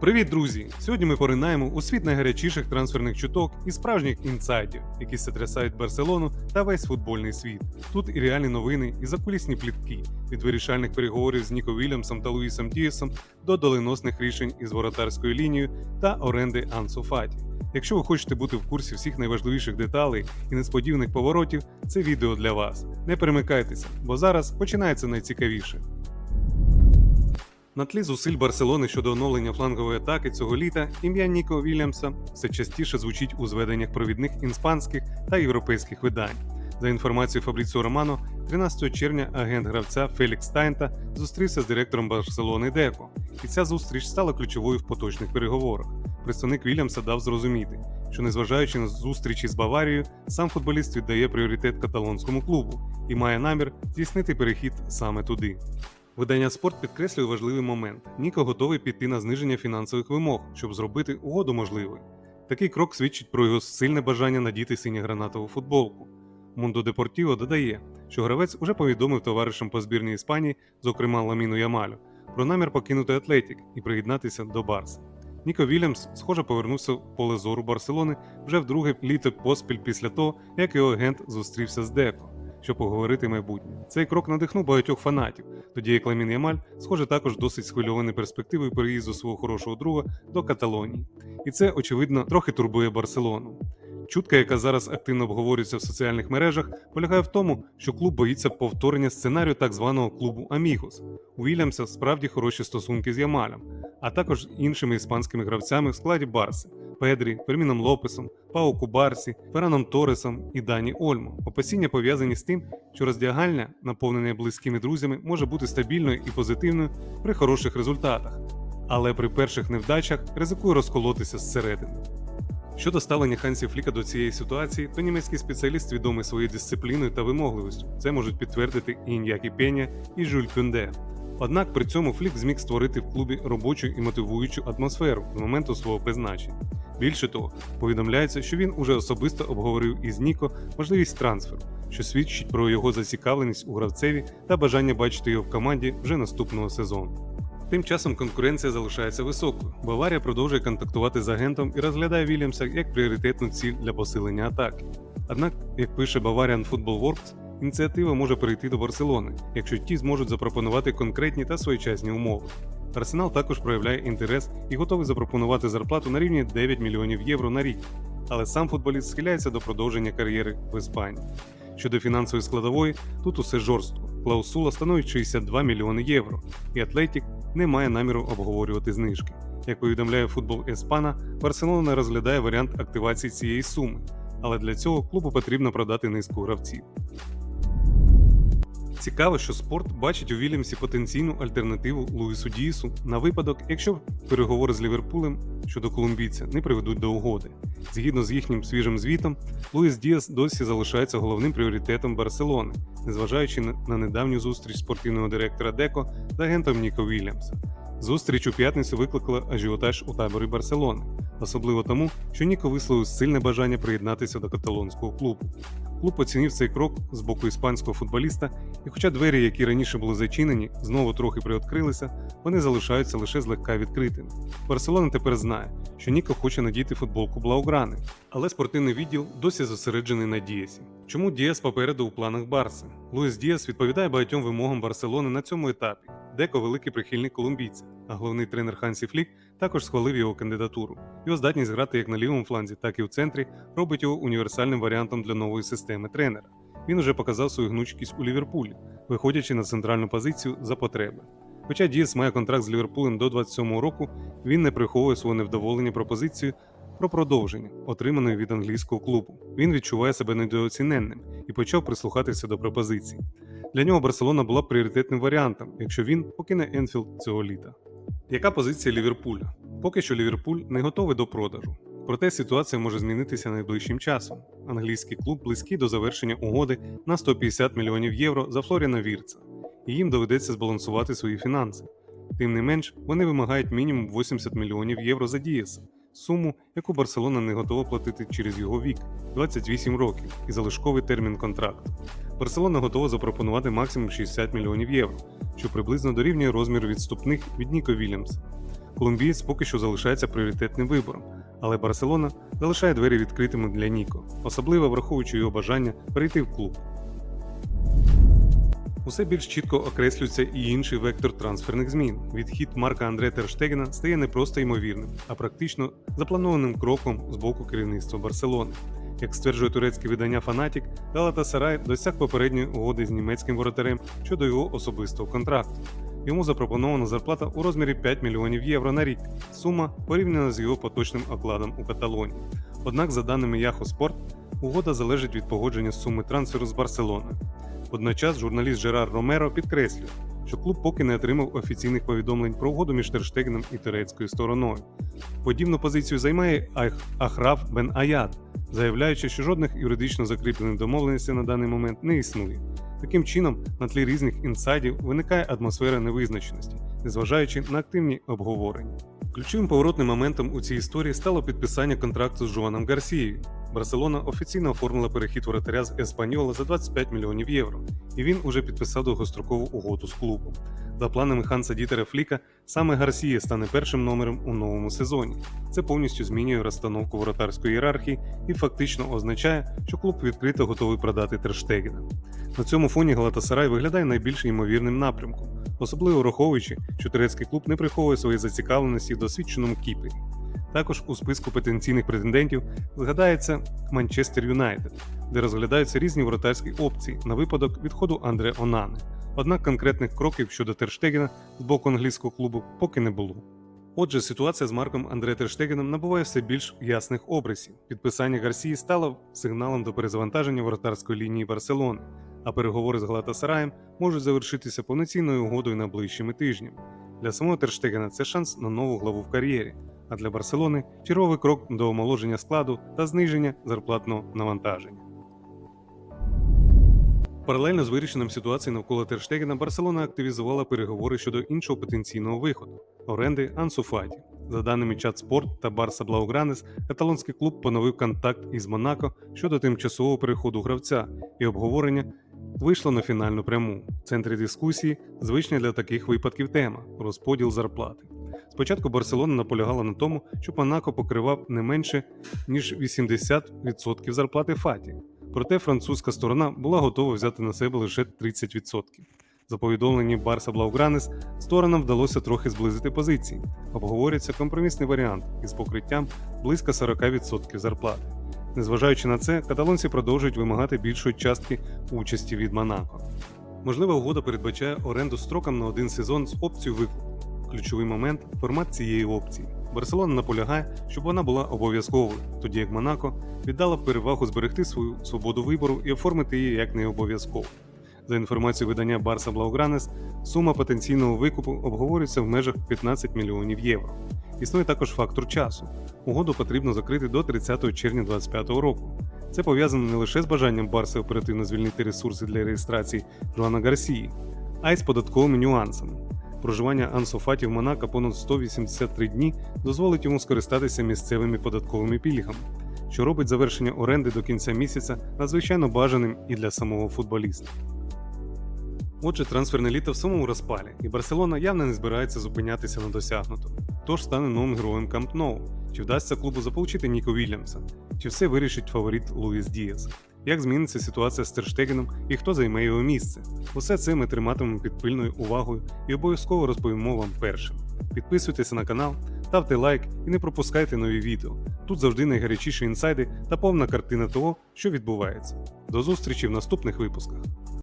Привіт, друзі! Сьогодні ми поринаємо у світ найгарячіших трансферних чуток і справжніх інсайдів, які сотрясають Барселону та весь футбольний світ. Тут і реальні новини, і закулісні плітки від вирішальних переговорів з Ніко Вільямсом та Луїсом Дієсом до доленосних рішень із воротарською лінією та оренди Ансу Фаті. Якщо ви хочете бути в курсі всіх найважливіших деталей і несподіваних поворотів, це відео для вас. Не перемикайтеся, бо зараз починається найцікавіше. На тлі зусиль Барселони щодо оновлення флангової атаки цього літа ім'я Ніко Вільямса все частіше звучить у зведеннях провідних іспанських та європейських видань. За інформацією Фабріціо Романо, 13 червня агент гравця Фелікс Тайнта зустрівся з директором Барселони Деко, і ця зустріч стала ключовою в поточних переговорах. Представник Вільямса дав зрозуміти, що незважаючи на зустрічі з Баварією, сам футболіст віддає пріоритет каталонському клубу і має намір здійснити перехід саме туди. Видання спорт підкреслює важливий момент: Ніко готовий піти на зниження фінансових вимог, щоб зробити угоду можливою. Такий крок свідчить про його сильне бажання надіти синьо-гранатову футболку. Мундо Депортіво додає, що гравець уже повідомив товаришам по збірній Іспанії, зокрема Ламіну Ямалю, про намір покинути Атлетік і приєднатися до Барса. Ніко Вільямс, схоже, повернувся в поле зору Барселони вже вдруге літо поспіль після того, як його агент зустрівся з Деко щоб поговорити майбутнє. Цей крок надихнув багатьох фанатів, тоді як Ламін Ямаль, схоже, також досить схвильований перспективою переїзду свого хорошого друга до Каталонії. І це, очевидно, трохи турбує Барселону. Чутка, яка зараз активно обговорюється в соціальних мережах, полягає в тому, що клуб боїться повторення сценарію так званого клубу Амігос. У Вільямса справді хороші стосунки з Ямалем, а також іншими іспанськими гравцями в складі Барси. Педрі, Ферміном Лопесом, Пау Кубарсі, Фераном Торесом і Дані Ольмо. Опасіння пов'язані з тим, що роздягальня, наповнена близькими друзями, може бути стабільною і позитивною при хороших результатах, але при перших невдачах ризикує розколотися зсередини. Щодо ставлення Хансі Фліка до цієї ситуації, то німецький спеціаліст відомий своєю дисципліною та вимогливістю. Це можуть підтвердити і Ін'які Пеня, і Жюль Кюнде. Однак при цьому Флік зміг створити в клубі робочу і мотивуючу атмосферу з моменту свого призначення. Більше того, повідомляється, що він уже особисто обговорив із Ніко можливість трансферу, що свідчить про його зацікавленість у гравцеві та бажання бачити його в команді вже наступного сезону. Тим часом конкуренція залишається високою. Баварія продовжує контактувати з агентом і розглядає Вільямса як пріоритетну ціль для посилення атаки. Однак, як пише Bavarian Football Works, ініціатива може перейти до Барселони, якщо ті зможуть запропонувати конкретні та своєчасні умови. Арсенал також проявляє інтерес і готовий запропонувати зарплату на рівні 9 мільйонів євро на рік, але сам футболіст схиляється до продовження кар'єри в Іспанії. Щодо фінансової складової, тут усе жорстко. Клаусула становить 62 мільйони євро, і Атлетік не має наміру обговорювати знижки. Як повідомляє футбол Еспана, Барселона розглядає варіант активації цієї суми, але для цього клубу потрібно продати низку гравців. Цікаво, що спорт бачить у Вільямсі потенційну альтернативу Луїсу Дієсу на випадок, якщо переговори з Ліверпулем щодо колумбійця не приведуть до угоди. Згідно з їхнім свіжим звітом, Луїс Діас досі залишається головним пріоритетом Барселони, незважаючи на недавню зустріч спортивного директора Деко з агентом Ніко Вільямса. Зустріч у п'ятницю викликала ажіотаж у таборі Барселони, особливо тому, що Ніко висловив сильне бажання приєднатися до каталонського клубу. Клуб оцінив цей крок з боку іспанського футболіста, і хоча двері, які раніше були зачинені, знову трохи приоткрилися, вони залишаються лише злегка відкритими. Барселона тепер знає, що Ніко хоче надіти футболку Блауграни, але спортивний відділ досі зосереджений на Дієсі. Чому Дієс попереду у планах Барси? Луїс Дієс відповідає багатьом вимогам Барселони на цьому етапі. Деко великий прихильник колумбійця, а головний тренер Хансі Флік також схвалив його кандидатуру. Його здатність грати як на лівому фланзі, так і в центрі робить його універсальним варіантом для нової системи тренера. Він уже показав свою гнучкість у Ліверпулі, виходячи на центральну позицію за потреби. Хоча Дієс має контракт з Ліверпулем до 27-го року, він не приховує свого невдоволення пропозицією про продовження, отриманої від англійського клубу. Він відчуває себе недооціненним і почав прислухатися до пропозицій. Для нього Барселона була пріоритетним варіантом, якщо він покине Енфілд цього літа. Яка позиція Ліверпуля? Поки що Ліверпуль не готовий до продажу. Проте ситуація може змінитися найближчим часом. Англійський клуб близький до завершення угоди на 150 мільйонів євро за Флоріна Вірца, і їм доведеться збалансувати свої фінанси. Тим не менш, вони вимагають мінімум 80 мільйонів євро за Дієса, суму, яку Барселона не готова платити через його вік 28 років і залишковий термін контракту. Барселона готова запропонувати максимум 60 мільйонів євро, що приблизно дорівнює розміру відступних від Ніко Вільямса. Колумбієць поки що залишається пріоритетним вибором, але Барселона залишає двері відкритими для Ніко, особливо враховуючи його бажання перейти в клуб. Усе більш чітко окреслюється і інший вектор трансферних змін. Відхід Марка Андре Терштегена стає не просто ймовірним, а практично запланованим кроком з боку керівництва Барселони. Як стверджує турецьке видання Фанатік, Галатасарай досяг попередньої угоди з німецьким воротарем щодо його особистого контракту. Йому запропонована зарплата у розмірі 5 мільйонів євро на рік, сума порівняна з його поточним окладом у Каталонії. Однак, за даними Яхо Спорт, угода залежить від погодження суми трансферу з Барселоною. Водночас журналіст Жерар Ромеро підкреслює, що клуб поки не отримав офіційних повідомлень про угоду між Терштегеном і турецькою стороною. Подібну позицію займає Ах- Ахраф Бен Аят, заявляючи, що жодних юридично закріплених домовленостей на даний момент не існує. Таким чином, на тлі різних інсайдів виникає атмосфера невизначеності, незважаючи на активні обговорення. Ключовим поворотним моментом у цій історії стало підписання контракту з Жуаном Гарсією. Барселона офіційно оформила перехід воротаря з Еспаньола за 25 мільйонів євро, і він уже підписав довгострокову угоду з клубом. За планами Ханса Дітера Фліка, саме Гарсія стане першим номером у новому сезоні. Це повністю змінює розстановку воротарської ієрархії і фактично означає, що клуб відкрито готовий продати Терштегена. На цьому фоні Галатасарай виглядає найбільш ймовірним напрямком, особливо враховуючи, що турецький клуб не приховує своєї зацікавленості в досвідченому кіпері. Також у списку потенційних претендентів згадається Манчестер Юнайтед, де розглядаються різні воротарські опції на випадок відходу Андре Онани. Однак конкретних кроків щодо Терштегена з боку англійського клубу поки не було. Отже, ситуація з Марком Андре Терштегеном набуває все більш ясних обрисів. Підписання Гарсії стало сигналом до перезавантаження воротарської лінії Барселони, а переговори з Галатасараєм можуть завершитися повноцінною угодою найближчими тижнями. Для самого Терштегена це шанс на нову главу в кар'єрі, а для Барселони черговий крок до омоложення складу та зниження зарплатного навантаження. Паралельно з вирішенням ситуації навколо Терштегена Барселона активізувала переговори щодо іншого потенційного виходу оренди Ансу Фаті. За даними Чат Спорт та Барса Блаугранес, каталонський клуб поновив контакт із Монако щодо тимчасового переходу гравця, і обговорення вийшло на фінальну пряму. В центрі дискусії звична для таких випадків тема розподіл зарплати. Спочатку Барселона наполягала на тому, що Монако покривав не менше ніж 80% зарплати Фаті. Проте французька сторона була готова взяти на себе лише 30%. За повідомленням Барса Блаугранес, сторонам вдалося трохи зблизити позиції. Обговорюється компромісний варіант із покриттям близько 40% зарплати. Незважаючи на це, каталонці продовжують вимагати більшої частки участі від Монако. Можлива угода передбачає оренду строком на один сезон з опцією викупу. Ключовий момент формат цієї опції. Барселона наполягає, щоб вона була обов'язковою, тоді як Монако віддала перевагу зберегти свою свободу вибору і оформити її як не обов'язково. За інформацією видання Барса Блаугранес, сума потенційного викупу обговорюється в межах 15 мільйонів євро. Існує також фактор часу. Угоду потрібно закрити до 30 червня 2025 року. Це пов'язано не лише з бажанням Барси оперативно звільнити ресурси для реєстрації Жуана Гарсії, а й з податковими нюансами. Проживання Ансо Фаті в Монако понад 183 дні дозволить йому скористатися місцевими податковими пільгами, що робить завершення оренди до кінця місяця надзвичайно бажаним і для самого футболіста. Отже, трансферне літо в самому розпалі, і Барселона явно не збирається зупинятися на досягнутому. Хто ж стане новим героєм Камп Ноу? Чи вдасться клубу заполучити Ніко Вільямса? Чи все вирішить фаворит Луїс Діас? Як зміниться ситуація з Терштегеном і хто займе його місце? Усе це ми триматимемо під пильною увагою і обов'язково розповімо вам першим. Підписуйтеся на канал, ставте лайк і не пропускайте нові відео. Тут завжди найгарячіші інсайди та повна картина того, що відбувається. До зустрічі в наступних випусках.